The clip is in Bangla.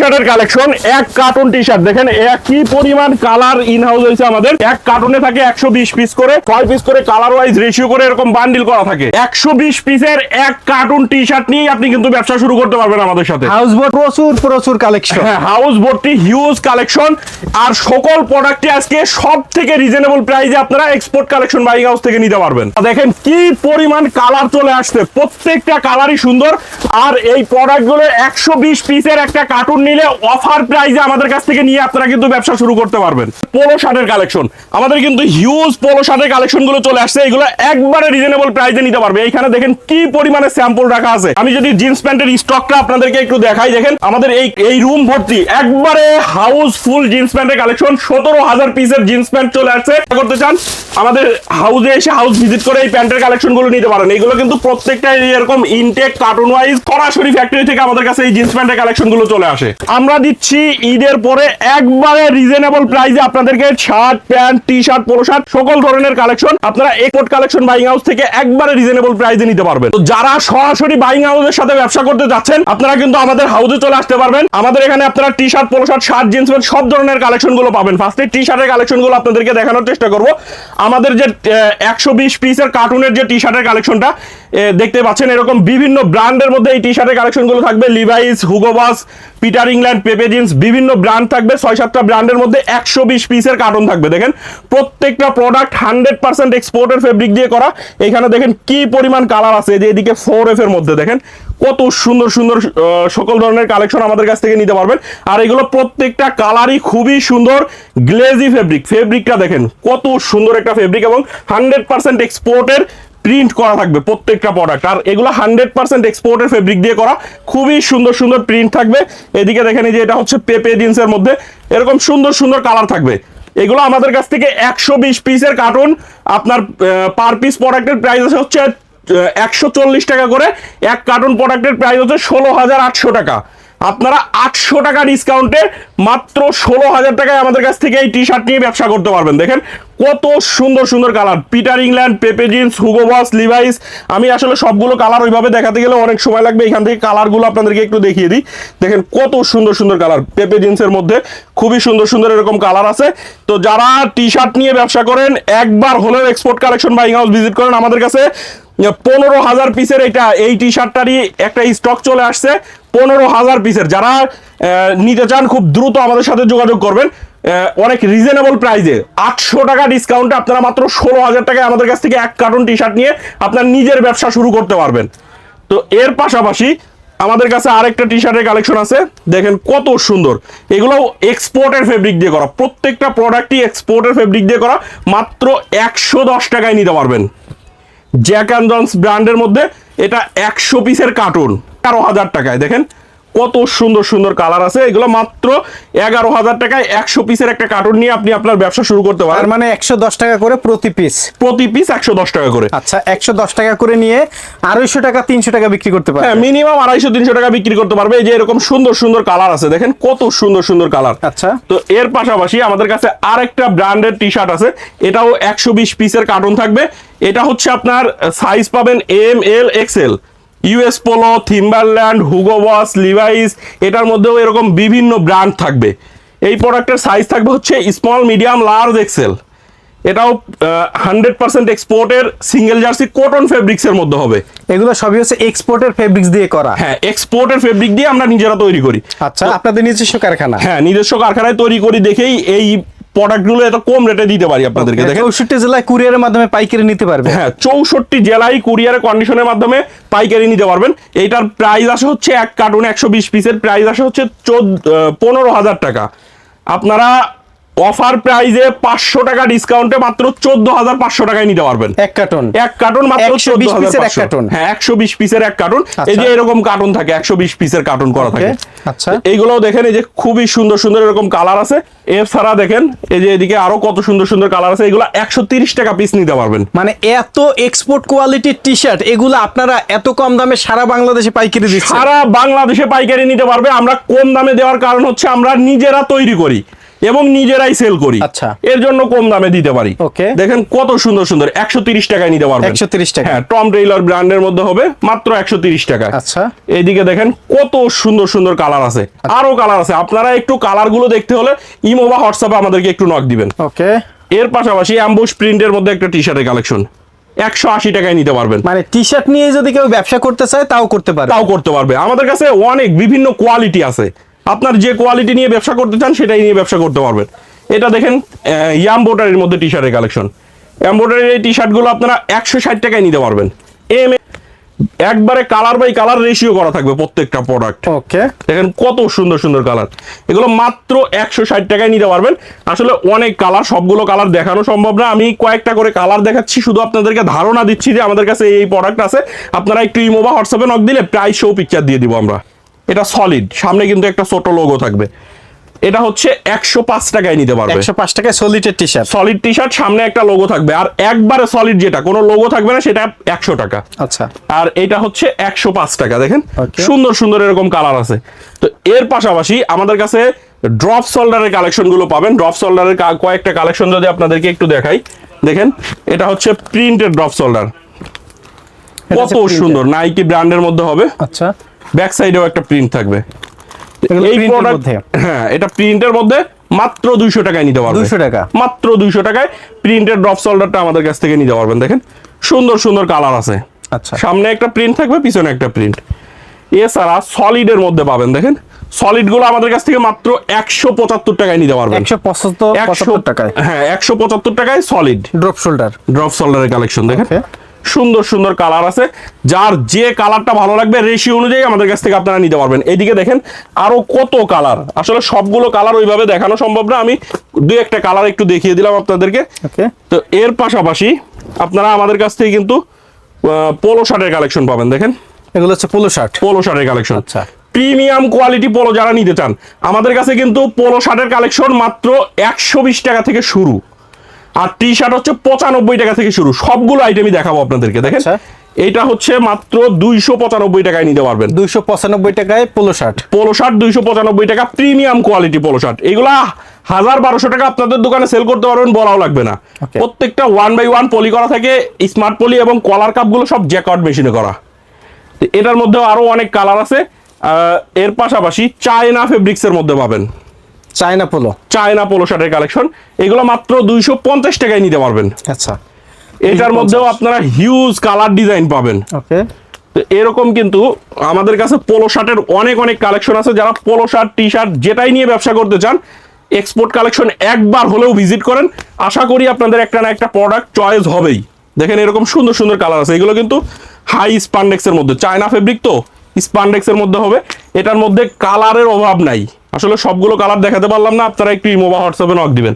শার্টের কালেকশন এক কার্টুন টি শার্ট দেখেন একই পরিমাণ কালার ইন হাউস হয়েছে আমাদের? এক কার্টুনে থাকে একশো বিশ পিস করে ছয় পিস করে কালার ওয়াইজ রেশিও করে এরকম বান্ডিল করা থাকে। একশো বিশ পিসের এক কার্টুন টি শার্ট নিয়ে আপনি কিন্তু ব্যবসা শুরু করতে পারবেন আমাদের সাথে। হাউস বোট প্রচুর প্রচুর কালেকশন হ্যাঁ হাউস ভর্তি হিউজ কালেকশন আর সকল প্রোডাক্টই আজকে সব থেকে রিজনেবল প্রাইসে আপনারা এক্সপোর্ট কালেকশন বাইং হাউস থেকে নিতে পারবেন। দেখেন কি পরিমাণ কালার চলে আসছে। প্রত্যেকটা কালারই সুন্দর। আর এই প্রোডাক্টগুলো একশো বিশ পিসের একটা কার্টুন নিলে অফার প্রাইসে আমাদের কাছ থেকে নিয়ে আপনারা কিন্তু ব্যবসা শুরু করতে পারবেন। পোলো শার্টের কালেকশন আমাদের কিন্তু হিউজ পোলো শার্টের কালেকশনগুলো চলে আসছে, এগুলো একবারে রিজনেবল প্রাইসে নিতে পারবে। এইখানে দেখেন কি পরিমাণে স্যাম্পল রাখা আছে। আমি যদি জিন্স প্যান্টের স্টকটা আপনাদেরকে একটু দেখাই, দেখেন আমাদের এই এই রুম ভর্তি একবারে হাউসফুল জিন্স প্যান্টের কালেকশন সতেরো হাজার পিসের জিন্স প্যান্ট চলে আসছে। করতে চান আমাদের হাউসে এসে হাউস ভিজিট করে এই প্যান্টের কালেকশনগুলো নিতে পারেন। এগুলো কিন্তু প্রত্যেকটা এরকম ইনটেক কার্টুন ওয়াইজ সরাসরি ফ্যাক্টরি থেকে আমাদের কাছে এই জিন্স প্যান্টের কালেকশনগুলো চলে আসে। আমরা দিচ্ছি ঈদের পরে একবারে রিজনেবল প্রাইসে আপনাদেরকে shirt pant T shirt polo shirt সকল ধরনের কালেকশন আপনারা এক্সপোর্ট কালেকশন বাইং হাউস থেকে একবারে রিজনেবল প্রাইসে নিতে পারবেন। তো যারা সরাসরি বাইং হাউসের সাথে ব্যবসা করতে যাচ্ছেন, আপনারা কিন্তু আমাদের হাউসে চলে আসতে পারবেন। আমাদের এখানে আপনারা T shirt polo shirt shirt jeans pant সব ধরনের কালেকশনগুলো পাবেন। ফার্স্টে টি শার্টের কালেকশনগুলো আপনাদেরকে দেখানোর চেষ্টা করব। আমাদের যে একশো বিশ পিসের কার্টুনের যে টি শার্টের কালেকশনটা দেখতে পাচ্ছেন এরকম বিভিন্ন ব্র্যান্ডের মধ্যে এই টি শার্টের কালেকশনগুলো থাকবে। Levi's Hugo Boss Peter England Pepe Jeans বিভিন্ন ব্র্যান্ড থাকবে। ছয়, সাতটা ব্র্যান্ডের মধ্যে একশো বিশ পিসের কার্টুন থাকবে। দেখেন, প্রত্যেকটা প্রোডাক্ট হান্ড্রেড পার্সেন্ট এক্সপোর্টের ফেব্রিক দিয়ে করা। এখানে দেখেন কি পরিমাণ কালার আছে যে এদিকে ফোর এফ এর মধ্যে, দেখেন। কত সুন্দর সুন্দর সকল ধরনের কালেকশন আমাদের কাছ থেকে নিতে পারবেন। আর এগুলো প্রত্যেকটা কালারই খুবই সুন্দর গ্লেজি ফেব্রিক ফেব্রিকটা দেখেন, কত সুন্দর একটা ফেব্রিক এবং হান্ড্রেড পার্সেন্ট এক্সপোর্টের প্রিন্ট করা থাকবে প্রত্যেকটা প্রোডাক্ট আর এগুলো হান্ড্রেড পার্সেন্ট এক্সপোর্টের ফেব্রিক দিয়ে করা। খুবই সুন্দর সুন্দর প্রিন্ট থাকবে। এদিকে দেখেন যে এটা হচ্ছে পেপে জিন্সের মধ্যে। এরকম সুন্দর সুন্দর কালার থাকবে। এগুলো আমাদের কাছ থেকে একশো বিশ পিসের কার্টুন আপনার পার পিস প্রোডাক্টের প্রাইস আছে হচ্ছে একশো চল্লিশ টাকা করে। এক কার্টুন প্রোডাক্টের প্রাইস হচ্ছে ষোলো হাজার আটশো টাকা। আপনারা আটশো টাকা ডিসকাউন্টে মাত্র ষোলো হাজার টাকায় আমাদের কাছ থেকে এই টি শার্ট নিয়ে ব্যবসা করতে পারবেন। দেখেন কত সুন্দর সুন্দর colour Peter England Pepe Jeans Hugo Boss Levi's আমি আসলে সবগুলো কালার ওইভাবে দেখাতে গেলে অনেক সময় লাগবে। এখান থেকে কালারগুলো আপনাদেরকে একটু দেখিয়ে দিই। দেখেন কত সুন্দর সুন্দর কালার পেপে জিন্সের মধ্যে খুবই সুন্দর সুন্দর এরকম কালার আছে। তো যারা টি শার্ট নিয়ে ব্যবসা করেন, একবার হলেও export collection buying house visit করেন আমাদের কাছে। পনেরো হাজার পিসের এটা, এই টি শার্টটারই একটা স্টক চলে আসছে, পনেরো হাজার পিসের যারা নিতে চান, খুব দ্রুত আমাদের সাথে যোগাযোগ করবেন। অনেক রিজনেবল প্রাইজে আটশো টাকা ডিসকাউন্টে আপনারা মাত্র ষোলো হাজার টাকায় আমাদের কাছ থেকে এক কার্টুন টি শার্ট নিয়ে আপনার নিজের ব্যবসা শুরু করতে পারবেন। তো এর পাশাপাশি আমাদের কাছে আরেকটা টি শার্টের কালেকশন আছে। দেখেন কত সুন্দর। এগুলো এক্সপোর্টের ফেব্রিক দিয়ে করা। প্রত্যেকটা প্রোডাক্টই এক্সপোর্টের ফেব্রিক দিয়ে করা। মাত্র একশো দশ টাকায় নিতে পারবেন। জ্যাক অ্যান্ড জন্স ব্র্যান্ডের মধ্যে এটা একশো পিসের কার্টুন তেরো হাজার টাকায়। দেখেন কত সুন্দর সুন্দর কালার আছে। এগুলো মাত্র এগারো হাজার টাকায় একশো পিসের একটা কার্টুন নিয়ে আপনি আপনার ব্যবসা শুরু করতে পারেন। মানে একশো দশ টাকা করে প্রতি পিস প্রতি পিস একশো দশ টাকা করে। আচ্ছা একশো দশ টাকা করে নিয়ে আড়াইশো টাকা তিনশো টাকা বিক্রি করতে পারে হ্যাঁ মিনিমাম আড়াইশো তিনশো টাকা বিক্রি করতে পারবে। এই যে এরকম সুন্দর সুন্দর কালার আছে দেখেন কত সুন্দর সুন্দর কালার আচ্ছা। তো এর পাশাপাশি আমাদের কাছে আরেকটা ব্র্যান্ডের টি শার্ট আছে। এটাও একশো বিশ পিসের কার্টুন থাকবে। এটা হচ্ছে আপনার সাইজ পাবেন M L XL US Polo Timberland Hugo Boss Levi's এটার মধ্যেও এরকম বিভিন্ন ব্র্যান্ড থাকবে। এই প্রোডাক্টের সাইজ থাকবে হচ্ছে স্মল মিডিয়াম লার্জ এক্সেল এটাও হান্ড্রেড পার্সেন্ট এক্সপোর্টের সিঙ্গেল জার্সি কটন ফেব্রিক্সের মধ্যে হবে। এগুলো সবই হচ্ছে এক্সপোর্টের ফেব্রিক্স দিয়ে করা। হ্যাঁ এক্সপোর্টের ফেব্রিক দিয়ে আমরা নিজেরা তৈরি করি। আচ্ছা আপনাদের নিজস্ব কারখানা? হ্যাঁ নিজস্ব কারখানায় তৈরি করি দেখেই এই প্রোডাক্টগুলো এত কম রেটে দিতে পারি আপনাদেরকে দেখেন। চৌষট্টি জেলায় কুরিয়ারের মাধ্যমে পাইকারি নিতে পারবে। হ্যাঁ চৌষট্টি জেলায় কুরিয়ারের কন্ডিশনের মাধ্যমে পাইকারি নিতে পারবেন। এইটার প্রাইস আসে হচ্ছে এক কার্টুন একশো বিশ পিসের প্রাইস আসে হচ্ছে চোদ্দ পনেরো হাজার টাকা। আপনারা অফার প্রাইজে পাঁচশো টাকা ডিসকাউন্টে মাত্র চোদ্দ হাজার পাঁচশো টাকায় নিতে পারবেন। এক কার্টন। এক কার্টন মাত্র চোদ্দ হাজার কার্টুন। হ্যাঁ একশো বিশ পিসের এক কার্টুন। এই যে আচ্ছা। এরকম কার্টুন থাকে একশো বিশ পিসের কার্টুন করা থাকে। আচ্ছা। এইগুলো দেখেন এই যে খুবই সুন্দর সুন্দর এরকম কালার আছে। এছাড়া দেখেন এই যে এদিকে আরও কত সুন্দর সুন্দর কালার আছে। এগুলো একশো তিরিশ টাকা পিস নিতে পারবেন। মানে এত এক্সপোর্ট কোয়ালিটির টি শার্ট এগুলো আপনারা এত কম দামে সারা বাংলাদেশে পাইকারি দিচ্ছেন? সারা বাংলাদেশে পাইকারি নিতে পারবে। আমরা কম দামে দেওয়ার কারণ হচ্ছে আমরা নিজেরা তৈরি করি। এবং নিজেরাই সেল করি। আচ্ছা। এর জন্য কম দামে দিতে পারি। Okay. দেখেন কত সুন্দর সুন্দর একশো তিরিশ টাকায় নিতে পারবেন। 130 টাকা। হ্যাঁ টম টেইলর ব্র্যান্ডের মধ্যে হবে মাত্র একশো তিরিশ টাকায় আচ্ছা। এইদিকে দেখেন কত সুন্দর সুন্দর কালার আছে। আরও কালার আছে। আপনারা একটু কালারগুলো দেখতে হলে ইমো বা হোয়াটসঅ্যাপে আমাদেরকে একটু নক দিবেন। ওকে। এর পাশাপাশি অ্যাম্বুশ প্রিন্টের মধ্যে একটা টি শার্টের কালেকশন একশো আশি টাকায় নিতে পারবেন। মানে টি শার্ট নিয়ে যদি কেউ ব্যবসা করতে চায় তাও করতে পারে তাও করতে পারবে। আমাদের কাছে অনেক বিভিন্ন কোয়ালিটি আছে। আপনার যে কোয়ালিটি নিয়ে ব্যবসা করতে চান সেটাই নিয়ে ব্যবসা করতে পারবেন। এটা দেখেন ইয়াম্বোটারির মধ্যে টি শার্টের কালেকশন এম্বোটারির এই টি শার্টগুলো আপনারা একশো ষাট টাকায় নিতে পারবেন। এম একবারে কালার বাই কালার রেশিও করা থাকবে প্রত্যেকটা প্রোডাক্ট ওকে দেখেন কত সুন্দর সুন্দর কালার এগুলো মাত্র একশো ষাট টাকায় নিতে পারবেন। আসলে অনেক কালার সবগুলো কালার দেখানো সম্ভব না। আমি কয়েকটা করে কালার দেখাচ্ছি শুধু আপনাদেরকে ধারণা দিচ্ছি যে আমাদের কাছে এই প্রোডাক্ট আছে। আপনারা একটু ইমো বা হোয়াটসঅ্যাপে নক দিলে প্রাইস শো পিকচার দিয়ে দিব আমরা। এটা সলিড সামনে কিন্তু একটা ছোট লোগো থাকবে। এটা হচ্ছে একশো পাঁচ টাকায় নিতে পারবে। একশো পাঁচ টাকায় সলিটের T shirt solid T shirt সামনে একটা লোগো থাকবে। আর একবারে সলিড যেটা কোনো লোগো থাকবে না সেটা একশো টাকা। আচ্ছা। আর এটা হচ্ছে একশো পাঁচ টাকা দেখেন। সুন্দর সুন্দর এরকম কালার আছে। তো এর পাশাপাশি আমাদের কাছে ড্রপ সোল্ডারের কালেকশনগুলো পাবেন। ড্রপ সোল্ডারের কয়েকটা কালেকশন যদি আপনাদেরকে একটু দেখাই। দেখেন এটা হচ্ছে প্রিন্টেড ড্রপ সোল্ডার কত সুন্দর। নাইকি ব্র্যান্ডের মধ্যে হবে। আচ্ছা। ব্যাক সাইডেও একটা প্রিন্ট থাকবে। এই প্রোডাক্ট হ্যাঁ এটা প্রিন্টের মধ্যে মাত্র দুইশো টাকায় নিতে পারবেন 200 টাকা? মাত্র দুইশো টাকায় প্রিন্টেড ড্রপ সোল্ডারটা আমাদের কাছ থেকে নিতে পারবেন দেখেন। সুন্দর সুন্দর কালার আছে। আচ্ছা। সামনে একটা প্রিন্ট থাকবে পিছনে একটা প্রিন্ট এছাড়া সলিডের মধ্যে পাবেন দেখেন। সলিডগুলো আমাদের কাছ থেকে মাত্র একশো পঁচাত্তর টাকায় নিতে পারবেন। একশো পঁচাত্তর টাকায়। হ্যাঁ একশো পঁচাত্তর টাকায় সলিড ড্রপ শোল্ডার ড্রপ সোল্ডারের কালেকশন দেখেন. সুন্দর সুন্দর কালার আছে। যার যে কালারটা ভালো লাগবে রেশিও অনুযায়ী আমাদের কাছ থেকে আপনারা নিতে পারবেন। এদিকে দেখেন আরও কত কালার আসলে সবগুলো কালার ওইভাবে দেখানো সম্ভব না। আমি দুই একটা কালার একটু দেখিয়ে দিলাম আপনাদেরকে। তো এর পাশাপাশি আপনারা আমাদের কাছ থেকে কিন্তু পোলো শার্টের কালেকশন পাবেন। দেখেন। এগুলো হচ্ছে পোলো শার্ট পোলো শার্টের কালেকশন আচ্ছা। প্রিমিয়াম কোয়ালিটি পোলো যারা নিতে চান আমাদের কাছে কিন্তু পোলো শার্টের কালেকশন মাত্র একশো বিশ টাকা থেকে শুরু। আর টি শার্ট হচ্ছে পঁচানব্বই টাকা থেকে শুরু। সবগুলো আইটেমই দেখাবো আপনাদেরকে দেখেন। আচ্ছা। এইটা হচ্ছে মাত্র দুইশো পঁচানব্বই টাকায় নিতে পারবেন। দুইশো পঁচানব্বই টাকায় পোলো শার্ট পোলো শার্ট দুইশো পঁচানব্বই টাকা প্রিমিয়াম কোয়ালিটি পোলো শার্ট এগুলা হাজার বারোশো টাকা আপনাদের দোকানে সেল করতে পারবেন বলাও লাগবে না। প্রত্যেকটা ওয়ান বাই ওয়ান পলি করা থাকে স্মার্ট পলি এবং কলার কাপগুলো সব জ্যাকট মেশিনে করা। এটার মধ্যেও আরও অনেক কালার আছে। এর পাশাপাশি চায়না ফেব্রিক্স এর মধ্যে পাবেন। China polo. চায়না পোলো শার্টের কালেকশন। এগুলো মাত্র দুইশো পঞ্চাশ টাকায় নিতে পারবেন। আচ্ছা। এটার মধ্যেও আপনারা হিউজ কালার ডিজাইন পাবেন। ওকে। তো এরকম কিন্তু আমাদের কাছে পোলো শার্টের অনেক অনেক কালেকশন আছে। যারা পোলো শার্ট টি শার্ট যেটাই নিয়ে ব্যবসা করতে চান এক্সপোর্ট কালেকশন একবার হলেও ভিজিট করেন। আশা করি আপনাদের একটা না একটা প্রোডাক্ট চয়েস হবেই। দেখেন এরকম সুন্দর সুন্দর কালার আছে। এগুলো কিন্তু হাই স্পান্ডেক্সের মধ্যে। চায়না ফেব্রিক তো স্পান্ডেক্সের মধ্যে হবে। এটার মধ্যে কালারের অভাব নাই। আসলে সবগুলো কালার দেখাতে পারলাম না আপনারা একটু ইমো বা হোয়াটসঅ্যাপে নক দিবেন।